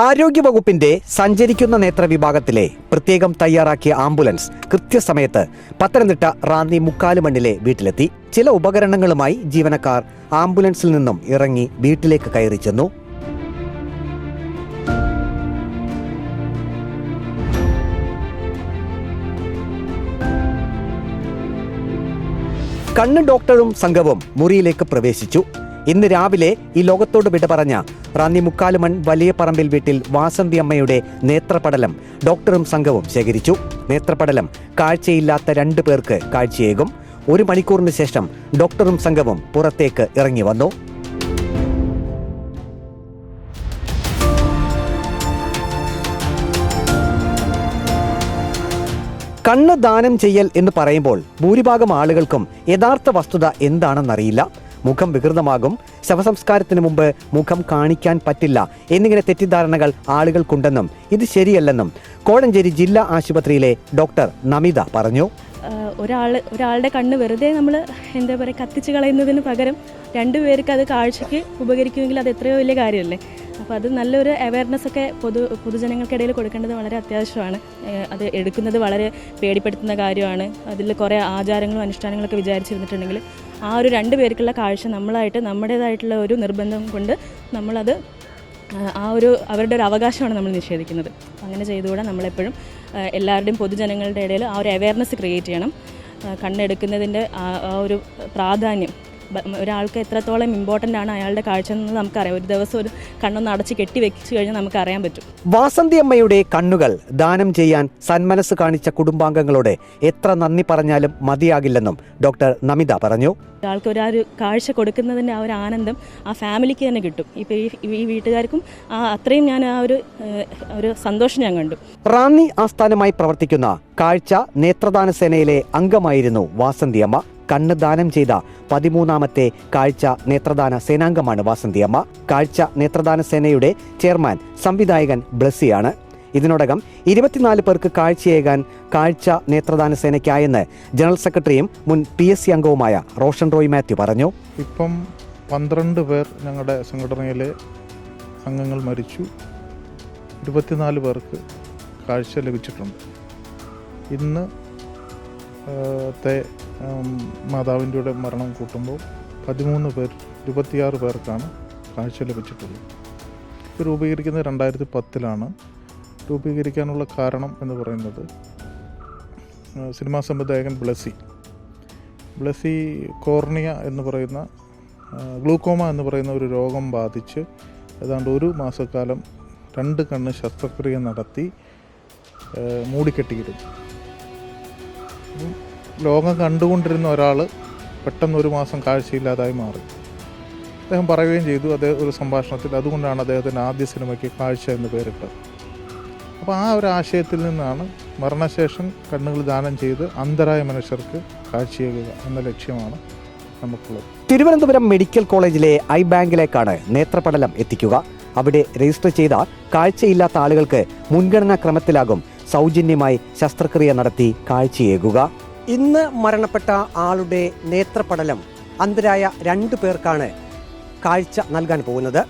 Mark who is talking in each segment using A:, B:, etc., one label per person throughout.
A: ആരോഗ്യവകുപ്പിന്റെ സഞ്ചരിക്കുന്ന നേത്ര വിഭാഗത്തിലെ പ്രത്യേകം തയ്യാറാക്കിയ ആംബുലൻസ് കൃത്യസമയത്ത് പത്തനംതിട്ട റാന്നി മുക്കാലുമണ്ണിലെ വീട്ടിലെത്തി. ചില ഉപകരണങ്ങളുമായി ജീവനക്കാർ ആംബുലൻസിൽ നിന്നും ഇറങ്ങി വീട്ടിലേക്ക് കയറി ചെന്നു. കണ്ണ് ഡോക്ടറും സംഘവും മുറിയിലേക്ക് പ്രവേശിച്ചു. ഇന്ന് രാവിലെ ഈ ലോകത്തോട് വിട പറഞ്ഞ റാന്നി മുക്കാലുമൺ വലിയ പറമ്പിൽ വീട്ടിൽ വാസന്തി അമ്മയുടെ നേത്രപടലം ഡോക്ടറും സംഘവും ശേഖരിച്ചു. നേത്രപടലം കാഴ്ചയില്ലാത്ത രണ്ടു പേർക്ക് കാഴ്ചയേകും. ഒരു മണിക്കൂറിന് ശേഷം ഡോക്ടറും സംഘവും പുറത്തേക്ക് ഇറങ്ങി വന്നു. കണ്ണ് ദാനം ചെയ്യൽ എന്ന് പറയുമ്പോൾ ഭൂരിഭാഗം ആളുകൾക്കും യഥാർത്ഥ വസ്തുത എന്താണെന്നറിയില്ല. മുഖം വികൃതമാകും. ശവസംസ്കാരത്തിന് മുമ്പ് മുഖം കാണിക്കാൻ പറ്റില്ല എന്നിങ്ങനെ തെറ്റിദ്ധാരണകൾ ആളുകൾക്കുണ്ടെന്നും ഇത് ശരിയല്ലെന്നും കോഴഞ്ചേരി ജില്ലാ ആശുപത്രിയിലെ ഡോക്ടർ നമിത പറഞ്ഞു.
B: ഒരാൾ ഒരാളുടെ കണ്ണ് വെറുതെ നമ്മൾ എന്താ പറയുക കത്തിച്ച് കളയുന്നതിന് പകരം രണ്ടുപേർക്ക് അത് കാഴ്ചയ്ക്ക് ഉപകരിക്കുമെങ്കിൽ അത് എത്രയോ വലിയ കാര്യമല്ലേ? അപ്പോൾ അത് നല്ലൊരു അവയർനെസ് ഒക്കെ പൊതു പൊതുജനങ്ങൾക്കിടയിൽ കൊടുക്കേണ്ടത് വളരെ അത്യാവശ്യമാണ്. അത് എടുക്കുന്നത് വളരെ പേടിപ്പെടുത്തുന്ന കാര്യമാണ്. അതിൽ കുറേ ആചാരങ്ങളും അനുഷ്ഠാനങ്ങളൊക്കെ വിചാരിച്ചിരുന്നിട്ടുണ്ടെങ്കിൽ ആ ഒരു രണ്ട് പേർക്കുള്ള കാഴ്ച നമ്മളായിട്ട് നമ്മുടേതായിട്ടുള്ള ഒരു നിർബന്ധം കൊണ്ട് നമ്മളത് ആ- ഒരു അവരുടെ ഒരു അവകാശമാണ് നമ്മൾ നിഷേധിക്കുന്നത്. അങ്ങനെ ചെയ്തുകൂടെ നമ്മളെപ്പോഴും എല്ലാവരുടെയും പൊതുജനങ്ങളുടെ ഇടയിൽ ആ ഒരു അവയർനെസ് ക്രിയേറ്റ് ചെയ്യണം. കണ്ണെടുക്കുന്നതിന്റെ ആ ഒരു പ്രാധാന്യം ഒരാൾക്ക് എത്രത്തോളം ഇമ്പോർട്ടന്റ് ആണ് അയാളുടെ കാഴ്ച എന്ന് നമുക്കറിയാം. ഒരു ദിവസം ഒരു കണ്ണൊന്ന് അടച്ച് കെട്ടി വെച്ചു കഴിഞ്ഞാൽ നമുക്ക് അറിയാൻ പറ്റും.
A: വാസന്തി അമ്മയുടെ കണ്ണുകൾ ദാനം ചെയ്യാൻ സന്മനസ് കാണിച്ച കുടുംബാംഗങ്ങളോട് എത്ര നന്ദി പറഞ്ഞാലും മതിയാകില്ലെന്നും ഡോക്ടർ നമിത പറഞ്ഞു.
B: ഒരാൾക്ക് ഒരാൾ കാഴ്ച കൊടുക്കുന്നതിന്റെ ആ ഒരു ആനന്ദം ആ ഫാമിലിക്ക് തന്നെ കിട്ടും. ഇപ്പോൾ ഈ ഈ വീട്ടുകാർക്കും ആ അത്രയും ഞാൻ ആ ഒരു ഒരു സന്തോഷം ഞാൻ കണ്ടു.
A: റാന്നി ആസ്ഥാനമായി പ്രവർത്തിക്കുന്ന കാഴ്ച നേത്രദാന സേനയിലെ അംഗമായിരുന്നു വാസന്തിയമ്മ. കണ്ണ് ദാനം ചെയ്ത പതിമൂന്നാമത്തെ കാഴ്ച നേത്രദാന സേനാംഗമാണ് വാസന്തിയമ്മ. കാഴ്ച നേത്രദാന സേനയുടെ ചെയർമാൻ സംവിധായകൻ ബ്ലസ്സിയാണ്. ഇതിനോടകം ഇരുപത്തിനാല് പേർക്ക് കാഴ്ചയേകാൻ കാഴ്ച നേത്രദാന സേനയ്ക്കായെന്ന് ജനറൽ സെക്രട്ടറിയും മുൻ പി എസ് സി അംഗവുമായ റോഷൻ റോയ് മാത്യു പറഞ്ഞു.
C: ഇപ്പം പന്ത്രണ്ട് പേർ ഞങ്ങളുടെ സംഘടനയിലെ അംഗങ്ങൾ മരിച്ചു. ഇരുപത്തിനാല് പേർക്ക് കാഴ്ച ലഭിച്ചിട്ടുണ്ട്. ഇന്ന് ത്തെ മാതാവിന്റെ മരണം കൂട്ടുമ്പോൾ പതിമൂന്ന് പേർ ഇരുപത്തിയാറ് പേർക്കാണ് കാഴ്ച ലഭിച്ചിട്ടുള്ളത്. ഇത് രൂപീകരിക്കുന്നത് രണ്ടായിരത്തി പത്തിലാണ് രൂപീകരിക്കാനുള്ള കാരണം എന്ന് പറയുന്നത് സിനിമാ സംവിധായകൻ ബ്ലസി ബ്ലസ്സി കോർണിയ എന്ന് പറയുന്ന ഗ്ലൂക്കോമ എന്ന് പറയുന്ന ഒരു രോഗം ബാധിച്ച് ഏതാണ്ട് ഒരു മാസക്കാലം രണ്ട് കണ്ണ് ശസ്ത്രക്രിയ നടത്തി മൂടിക്കെട്ടിയിരുന്നു ലോകം കണ്ടുകൊണ്ടിരുന്ന ഒരാൾ പെട്ടെന്ന് ഒരു മാസം കാഴ്ചയില്ലാതായി മാറി. അദ്ദേഹം പറയുകയും ചെയ്തു അദ്ദേഹം ഒരു സംഭാഷണത്തിൽ. അതുകൊണ്ടാണ് അദ്ദേഹത്തിന്റെ ആദ്യ സിനിമയ്ക്ക് കാഴ്ച എന്ന് പേരിട്ടത്. അപ്പോൾ ആ ഒരു ആശയത്തിൽ നിന്നാണ് മരണശേഷം കണ്ണുകൾ ദാനം ചെയ്ത് അന്തരായ മനുഷ്യർക്ക് കാഴ്ചയേകുക എന്ന ലക്ഷ്യമാണ് നമുക്കുള്ളത്.
A: തിരുവനന്തപുരം മെഡിക്കൽ കോളേജിലെ ഐ ബാങ്കിലേക്കാണ് നേത്രപടലം എത്തിക്കുക. അവിടെ രജിസ്റ്റർ ചെയ്ത കാഴ്ചയില്ലാത്ത ആളുകൾക്ക് മുൻഗണനാ ക്രമത്തിലാകും സൗജന്യമായി ശസ്ത്രക്രിയ നടത്തി കാഴ്ചയേകുക. ഇന്ന് മരണപ്പെട്ട ആളുടെ നേത്രപടലം അന്തരായ രണ്ടു പേർക്കാണ് കാഴ്ച നൽകാൻ പോകുന്നത്.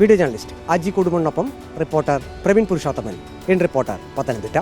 A: Video journalist Aji കുടുംബനൊപ്പം reporter Praveen Purushothaman. In reporter Pathanamthitta.